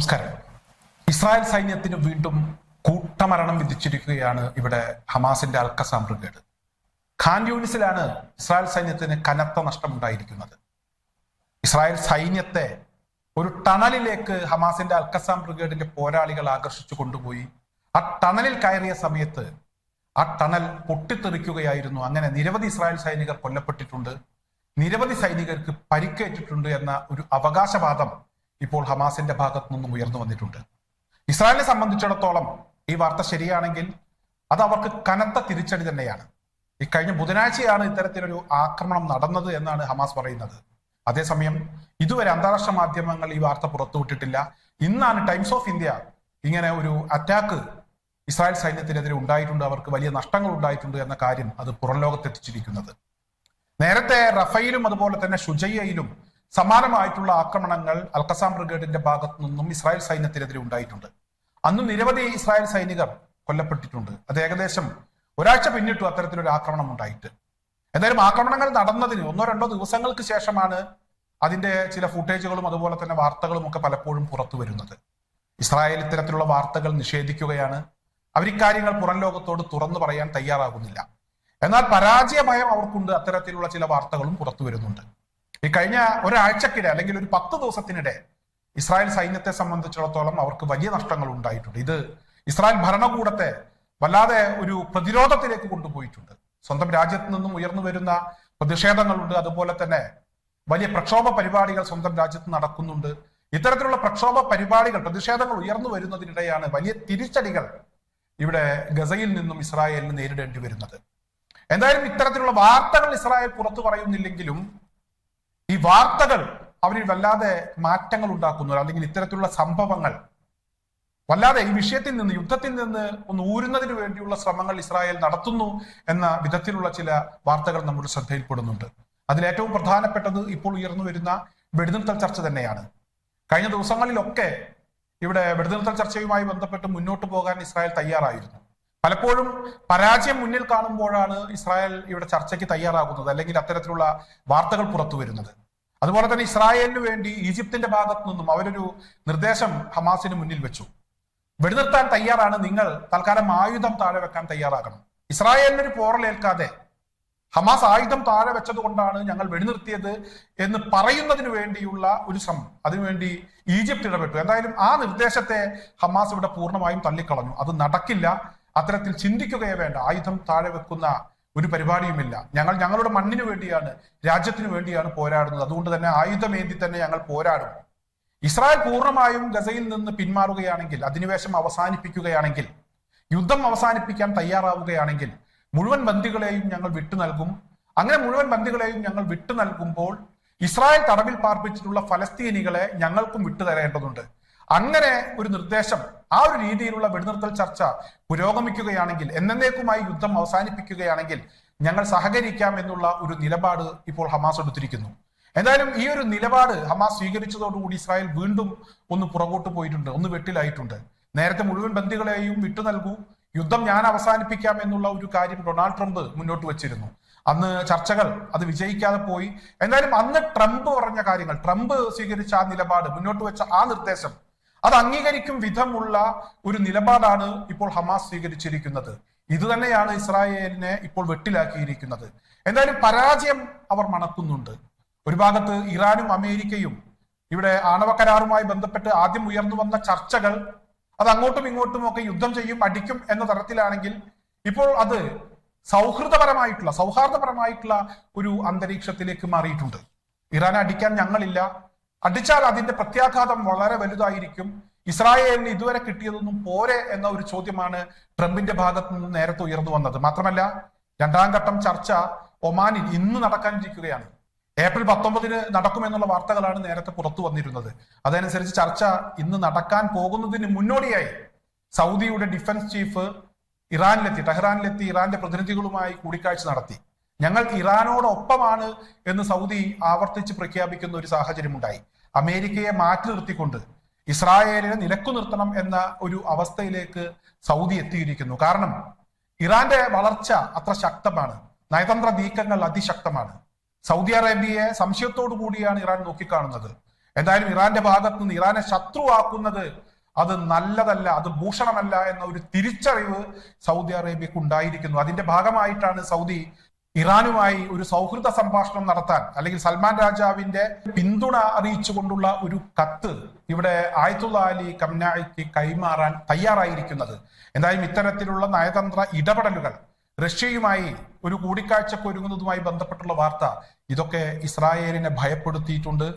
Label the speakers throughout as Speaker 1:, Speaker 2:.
Speaker 1: നമസ്കാരം ഇസ്രായേൽ സൈന്യത്തിന് വീണ്ടും കൂട്ടമരണം വിധിച്ചിരിക്കുകയാണ് ഇവിടെ ഹമാസിന്റെ അൽക്കസാം ബ്രിഗേഡ് ഖാൻ യൂണിസിലാണ് ഇസ്രായേൽ സൈന്യത്തിന് കനത്ത നഷ്ടമുണ്ടായിരിക്കുന്നത്. ഇസ്രായേൽ സൈന്യത്തെ ഒരു ടണലിലേക്ക് ഹമാസിന്റെ അൽക്കസാം ബ്രിഗേഡിന്റെ പോരാളികൾ ആകർഷിച്ചു കൊണ്ടുപോയി. ആ ടണലിൽ കയറിയ സമയത്ത് ആ ടണൽ പൊട്ടിത്തെറിക്കുകയായിരുന്നു. അങ്ങനെ നിരവധി ഇസ്രായേൽ സൈനികർ കൊല്ലപ്പെട്ടിട്ടുണ്ട്. നിരവധി സൈനികർക്ക് പരിക്കേറ്റിട്ടുണ്ട് എന്ന ഒരു അവകാശവാദം ഇപ്പോൾ ഹമാസിന്റെ ഭാഗത്തു നിന്നും ഉയർന്നു വന്നിട്ടുണ്ട്. ഇസ്രായേലിനെ സംബന്ധിച്ചിടത്തോളം ഈ വാർത്ത ശരിയാണെങ്കിൽ അത് അവർക്ക് കനത്ത തിരിച്ചടി തന്നെയാണ്. ഈ കഴിഞ്ഞ ബുധനാഴ്ചയാണ് ഇത്തരത്തിലൊരു ആക്രമണം നടന്നത് എന്നാണ് ഹമാസ് പറയുന്നത്. അതേസമയം ഇതുവരെ അന്താരാഷ്ട്ര മാധ്യമങ്ങൾ ഈ വാർത്ത പുറത്തുവിട്ടിട്ടില്ല. ഇന്നാണ് ടൈംസ് ഓഫ് ഇന്ത്യ ഇങ്ങനെ ഒരു അറ്റാക്ക് ഇസ്രായേൽ സൈന്യത്തിനെതിരെ ഉണ്ടായിട്ടുണ്ട്. അവർക്ക് വലിയ നഷ്ടങ്ങൾ ഉണ്ടായിട്ടുണ്ട് എന്ന കാര്യം അത് പുറം ലോകത്തെത്തിച്ചിരിക്കുന്നത് നേരത്തെ റഫയിലും അതുപോലെ തന്നെ ഷുജയ്യയിലും സമാനമായിട്ടുള്ള ആക്രമണങ്ങൾ അൽക്കസാം ബ്രിഗേഡിന്റെ ഭാഗത്തു നിന്നും ഇസ്രായേൽ സൈന്യത്തിനെതിരെ ഉണ്ടായിട്ടുണ്ട്. അന്ന് നിരവധി ഇസ്രായേൽ സൈനികർ കൊല്ലപ്പെട്ടിട്ടുണ്ട്. അത് ഏകദേശം ഒരാഴ്ച പിന്നിട്ടു അത്തരത്തിലൊരു ആക്രമണം ഉണ്ടായിട്ട്. എന്തായാലും ആക്രമണങ്ങൾ നടന്നതിന് ഒന്നോ രണ്ടോ ദിവസങ്ങൾക്ക് ശേഷമാണ് അതിന്റെ ചില ഫുട്ടേജുകളും അതുപോലെ തന്നെ വാർത്തകളും ഒക്കെ പലപ്പോഴും പുറത്തു വരുന്നത്. ഇസ്രായേൽ ഇത്തരത്തിലുള്ള വാർത്തകൾ നിഷേധിക്കുകയാണ്. അവർ ഇക്കാര്യങ്ങൾ പുറം ലോകത്തോട് തുറന്നു പറയാൻ തയ്യാറാകുന്നില്ല. എന്നാൽ പരാജയ ഭയം അവർക്കുണ്ട് അത്തരത്തിലുള്ള ചില വാർത്തകളും പുറത്തു വരുന്നുണ്ട്. ഈ കഴിഞ്ഞ ഒരാഴ്ചക്കിടെ അല്ലെങ്കിൽ ഒരു പത്ത് ദിവസത്തിനിടെ ഇസ്രായേൽ സൈന്യത്തെ സംബന്ധിച്ചിടത്തോളം അവർക്ക് വലിയ നഷ്ടങ്ങൾ ഉണ്ടായിട്ടുണ്ട്. ഇത് ഇസ്രായേൽ ഭരണകൂടത്തെ വല്ലാതെ ഒരു പ്രതിരോധത്തിലേക്ക് കൊണ്ടുപോയിട്ടുണ്ട്. സ്വന്തം രാജ്യത്ത് നിന്നും ഉയർന്നു വരുന്ന പ്രതിഷേധങ്ങളുണ്ട്. അതുപോലെ തന്നെ വലിയ പ്രക്ഷോഭ പരിപാടികൾ സ്വന്തം രാജ്യത്ത് നടക്കുന്നുണ്ട്. ഇത്തരത്തിലുള്ള പ്രക്ഷോഭ പരിപാടികൾ പ്രതിഷേധങ്ങൾ ഉയർന്നു വരുന്നതിനിടെയാണ് വലിയ തിരിച്ചടികൾ ഇവിടെ ഗസയിൽ നിന്നും ഇസ്രായേലിന് നേരിടേണ്ടി വരുന്നത്. എന്തായാലും ഇത്തരത്തിലുള്ള വാർത്തകൾ ഇസ്രായേൽ പുറത്തു പറയുന്നില്ലെങ്കിലും ഈ വാർത്തകൾ അവരിൽ വല്ലാതെ മാറ്റങ്ങൾ ഉണ്ടാക്കുന്നു അല്ലെങ്കിൽ ഇത്തരത്തിലുള്ള സംഭവങ്ങൾ വല്ലാതെ ഈ വിഷയത്തിൽ നിന്ന് യുദ്ധത്തിൽ നിന്ന് ഒന്ന് ഊരുന്നതിന് വേണ്ടിയുള്ള ശ്രമങ്ങൾ ഇസ്രായേൽ നടത്തുന്നു എന്ന വിധത്തിലുള്ള ചില വാർത്തകൾ നമ്മുടെ ശ്രദ്ധയിൽപ്പെടുന്നുണ്ട്. അതിൽ ഏറ്റവും പ്രധാനപ്പെട്ടത് ഇപ്പോൾ ഉയർന്നു വരുന്ന വെടിനിർത്തൽ ചർച്ച തന്നെയാണ്. കഴിഞ്ഞ ദിവസങ്ങളിലൊക്കെ ഇവിടെ വെടിനിർത്തൽ ചർച്ചയുമായി ബന്ധപ്പെട്ട് മുന്നോട്ട് പോകാൻ ഇസ്രായേൽ തയ്യാറായിരുന്നു. പലപ്പോഴും പരാജയം മുന്നിൽ കാണുമ്പോഴാണ് ഇസ്രായേൽ ഇവിടെ ചർച്ചയ്ക്ക് തയ്യാറാകുന്നത് അല്ലെങ്കിൽ അത്തരത്തിലുള്ള വാർത്തകൾ പുറത്തു വരുന്നത്. അതുപോലെ തന്നെ ഇസ്രായേലിന് വേണ്ടി ഈജിപ്തിന്റെ ഭാഗത്തു നിന്നും അവരൊരു നിർദ്ദേശം ഹമാസിന് മുന്നിൽ വെച്ചു. വെടിനിർത്താൻ തയ്യാറാണ് നിങ്ങൾ. തൽക്കാലം ആയുധം താഴെ വെക്കാൻ തയ്യാറാകണം. ഇസ്രായേലിനൊരു പോറലേൽക്കാതെ ഹമാസ് ആയുധം താഴെ വെച്ചത് കൊണ്ടാണ് ഞങ്ങൾ വെടിനിർത്തിയത് എന്ന് പറയുന്നതിന് വേണ്ടിയുള്ള ഒരു ശ്രമം. അതിനുവേണ്ടി ഈജിപ്ത് ഇടപെട്ടു. എന്തായാലും ആ നിർദ്ദേശത്തെ ഹമാസ് ഇവിടെ പൂർണമായും തള്ളിക്കളഞ്ഞു. അത് നടക്കില്ല. അത്തരത്തിൽ ചിന്തിക്കുകയേ വേണ്ട. ആയുധം താഴെ വെക്കുന്ന ഒരു പരിപാടിയുമില്ല. ഞങ്ങൾ ഞങ്ങളുടെ മണ്ണിന് വേണ്ടിയാണ് രാജ്യത്തിന് വേണ്ടിയാണ് പോരാടുന്നത്. അതുകൊണ്ട് തന്നെ ആയുധമേന്തി തന്നെ ഞങ്ങൾ പോരാടും. ഇസ്രായേൽ പൂർണമായും ഗസയിൽ നിന്ന് പിന്മാറുകയാണെങ്കിൽ അധിനിവേശം അവസാനിപ്പിക്കുകയാണെങ്കിൽ യുദ്ധം അവസാനിപ്പിക്കാൻ തയ്യാറാവുകയാണെങ്കിൽ മുഴുവൻ ബന്ധികളെയും ഞങ്ങൾ വിട്ടു നൽകും. അങ്ങനെ മുഴുവൻ ബന്ധികളെയും ഞങ്ങൾ വിട്ടു നൽകുമ്പോൾ ഇസ്രായേൽ തടവിൽ പാർപ്പിച്ചിട്ടുള്ള ഫലസ്തീനികളെ ഞങ്ങൾക്കും വിട്ടുതരേണ്ടതുണ്ട് അങ്ങനെ ഒരു നിർദ്ദേശം ആ ഒരു രീതിയിലുള്ള വെടിനിർത്തൽ ചർച്ച പുരോഗമിക്കുകയാണെങ്കിൽ എന്നേക്കുമായി യുദ്ധം അവസാനിപ്പിക്കുകയാണെങ്കിൽ ഞങ്ങൾ സഹകരിക്കാം എന്നുള്ള ഒരു നിലപാട് ഇപ്പോൾ ഹമാസ് എടുത്തിരിക്കുന്നു. എന്തായാലും ഈ ഒരു നിലപാട് ഹമാസ് സ്വീകരിച്ചതോടുകൂടി ഇസ്രായേൽ വീണ്ടും ഒന്ന് പുറകോട്ട് പോയിട്ടുണ്ട് ഒന്ന് വെട്ടിലായിട്ടുണ്ട്. നേരത്തെ മുഴുവൻ ബന്ധികളെയും വിട്ടു നൽകൂ യുദ്ധം ഞാൻ അവസാനിപ്പിക്കാം എന്നുള്ള ഒരു കാര്യം ഡൊണാൾഡ് ട്രംപ് മുന്നോട്ട് വെച്ചിരുന്നു. അന്ന് ചർച്ചകൾ അത് വിജയിക്കാതെ പോയി. എന്തായാലും അന്ന് ട്രംപ് പറഞ്ഞ കാര്യങ്ങൾ ട്രംപ് സ്വീകരിച്ച ആ നിലപാട് മുന്നോട്ട് വെച്ച ആ നിർദ്ദേശം അത് അംഗീകരിക്കും വിധമുള്ള ഒരു നിലപാടാണ് ഇപ്പോൾ ഹമാസ് സ്വീകരിച്ചിരിക്കുന്നത്. ഇത് തന്നെയാണ് ഇസ്രായേലിനെ ഇപ്പോൾ വെട്ടിലാക്കിയിരിക്കുന്നത്. എന്തായാലും പരാജയം അവർ മണക്കുന്നുണ്ട്. ഒരു ഭാഗത്ത് ഇറാനും അമേരിക്കയും ഇവിടെ ആണവ കരാറുമായി ബന്ധപ്പെട്ട് ആദ്യം ഉയർന്നു വന്ന ചർച്ചകൾ അത് അങ്ങോട്ടും ഇങ്ങോട്ടും ഒക്കെ യുദ്ധം ചെയ്യും അടിക്കും എന്ന തരത്തിലാണെങ്കിൽ ഇപ്പോൾ അത് സൗഹൃദപരമായിട്ടുള്ള സൗഹാർദ്ദപരമായിട്ടുള്ള ഒരു അന്തരീക്ഷത്തിലേക്ക് മാറിയിട്ടുണ്ട്. ഇറാനെ അടിക്കാൻ ഞങ്ങളില്ല. അടിച്ചാൽ അതിന്റെ പ്രത്യാഘാതം വളരെ വലുതായിരിക്കും. ഇസ്രായേലിന് ഇതുവരെ കിട്ടിയതൊന്നും പോരെ എന്ന ഒരു ചോദ്യമാണ് ട്രംപിന്റെ ഭാഗത്ത് നിന്ന് നേരത്തെ ഉയർന്നു വന്നത്. മാത്രമല്ല രണ്ടാം ഘട്ടം ചർച്ച ഒമാനിൽ ഇന്ന് നടക്കാനിരിക്കുകയാണ്. ഏപ്രിൽ പത്തൊമ്പതിന് നടക്കുമെന്നുള്ള വാർത്തകളാണ് നേരത്തെ പുറത്തു വന്നിരുന്നത്. അതനുസരിച്ച് ചർച്ച ഇന്ന് നടക്കാൻ പോകുന്നതിന് മുന്നോടിയായി സൗദിയുടെ ഡിഫൻസ് ചീഫ് ഇറാനിലെത്തി ടെഹ്റാനിലെത്തി ഇറാന്റെ പ്രതിനിധികളുമായി കൂടിക്കാഴ്ച നടത്തി. ഞങ്ങൾ ഇറാനോടൊപ്പമാണ് എന്ന് സൗദി ആവർത്തിച്ച് പ്രഖ്യാപിക്കുന്ന ഒരു സാഹചര്യം ഉണ്ടായി അമേരിക്കയെ മാറ്റി നിർത്തിക്കൊണ്ട് ഇസ്രായേലിനെ നിലക്കു നിർത്തണം എന്ന ഒരു അവസ്ഥയിലേക്ക് സൗദി എത്തിയിരിക്കുന്നു. കാരണം ഇറാന്റെ വളർച്ച അത്ര ശക്തമാണ്. നയതന്ത്ര നീക്കങ്ങൾ അതിശക്തമാണ്. സൗദി അറേബ്യയെ സംശയത്തോടു കൂടിയാണ് ഇറാൻ നോക്കിക്കാണുന്നത്. എന്തായാലും ഇറാന്റെ ഭാഗത്ത് നിന്ന് ഇറാനെ ശത്രുവാക്കുന്നത് അത് നല്ലതല്ല അത് ഭൂഷണമല്ല എന്ന ഒരു തിരിച്ചറിവ് സൗദി അറേബ്യക്ക് ഉണ്ടായിരിക്കുന്നു. അതിന്റെ ഭാഗമായിട്ടാണ് സൗദി ഇറാനുമായി ഒരു സൗഹൃദ സംഭാഷണം നടത്താൻ അല്ലെങ്കിൽ സൽമാൻ രാജാവിന്റെ പിന്തുണ അറിയിച്ചുകൊണ്ടുള്ള ഒരു കത്ത് ഇവിടെ ആയത്തുള്ള അലി കംനായിക്ക് കൈമാറാൻ തയ്യാറായിരിക്കുന്നത്. എന്തായാലും ഇത്തരത്തിലുള്ള നയതന്ത്ര ഇടപെടലുകൾ റഷ്യയുമായി ഒരു കൂടിക്കാഴ്ചക്ക് ഒരുങ്ങുന്നതുമായി ബന്ധപ്പെട്ടുള്ള വാർത്ത ഇതൊക്കെ ഇസ്രായേലിനെ ഭയപ്പെടുത്തിയിട്ടുണ്ട്.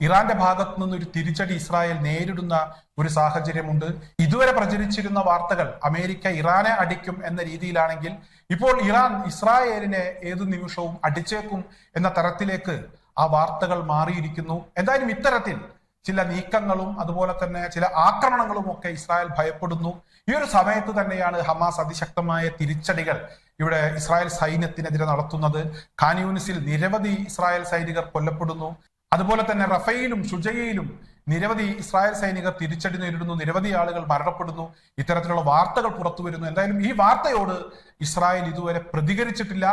Speaker 1: ഇറാന്റെ ഭാഗത്തു ഒരു തിരിച്ചടി ഇസ്രായേൽ നേരിടുന്ന ഒരു സാഹചര്യമുണ്ട്. ഇതുവരെ പ്രചരിച്ചിരുന്ന വാർത്തകൾ അമേരിക്ക ഇറാനെ അടിക്കും എന്ന രീതിയിലാണെങ്കിൽ ഇപ്പോൾ ഇറാൻ ഇസ്രായേലിനെ ഏതു നിമിഷവും അടിച്ചേക്കും എന്ന തരത്തിലേക്ക് ആ വാർത്തകൾ മാറിയിരിക്കുന്നു. എന്തായാലും ഇത്തരത്തിൽ ചില നീക്കങ്ങളും അതുപോലെ തന്നെ ചില ആക്രമണങ്ങളും ഒക്കെ ഇസ്രായേൽ ഭയപ്പെടുന്നു. ഈ ഒരു സമയത്ത് തന്നെയാണ് ഹമാസ് അതിശക്തമായ തിരിച്ചടികൾ ഇവിടെ ഇസ്രായേൽ സൈന്യത്തിനെതിരെ നടത്തുന്നത്. ഖാൻയൂനിസിൽ നിരവധി ഇസ്രായേൽ സൈനികർ കൊല്ലപ്പെടുന്നു. അതുപോലെ തന്നെ റഫയിലും ഷുജയിലും നിരവധി ഇസ്രായേൽ സൈനികർ തിരിച്ചടി നേരിടുന്നു. നിരവധി ആളുകൾ മരണപ്പെടുന്നു. ഇത്തരത്തിലുള്ള വാർത്തകൾ പുറത്തു വരുന്നു. എന്തായാലും ഈ വാർത്തയോട് ഇസ്രായേൽ ഇതുവരെ പ്രതികരിച്ചിട്ടില്ല.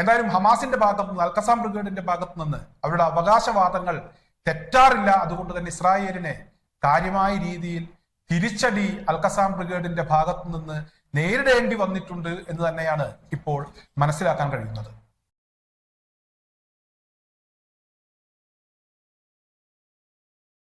Speaker 1: എന്തായാലും ഹമാസിന്റെ ഭാഗത്ത് നിന്ന് അൽക്കസാം ബ്രിഗേഡിന്റെ ഭാഗത്ത് നിന്ന് അവരുടെ അവകാശവാദങ്ങൾ തെറ്റാറില്ല. അതുകൊണ്ട് തന്നെ ഇസ്രായേലിനെ കാര്യമായ രീതിയിൽ തിരിച്ചടി അൽക്കസാം ബ്രിഗേഡിന്റെ ഭാഗത്ത് നിന്ന് നേരിടേണ്ടി വന്നിട്ടുണ്ട് എന്ന് തന്നെയാണ് ഇപ്പോൾ മനസ്സിലാക്കാൻ കഴിയുന്നത്.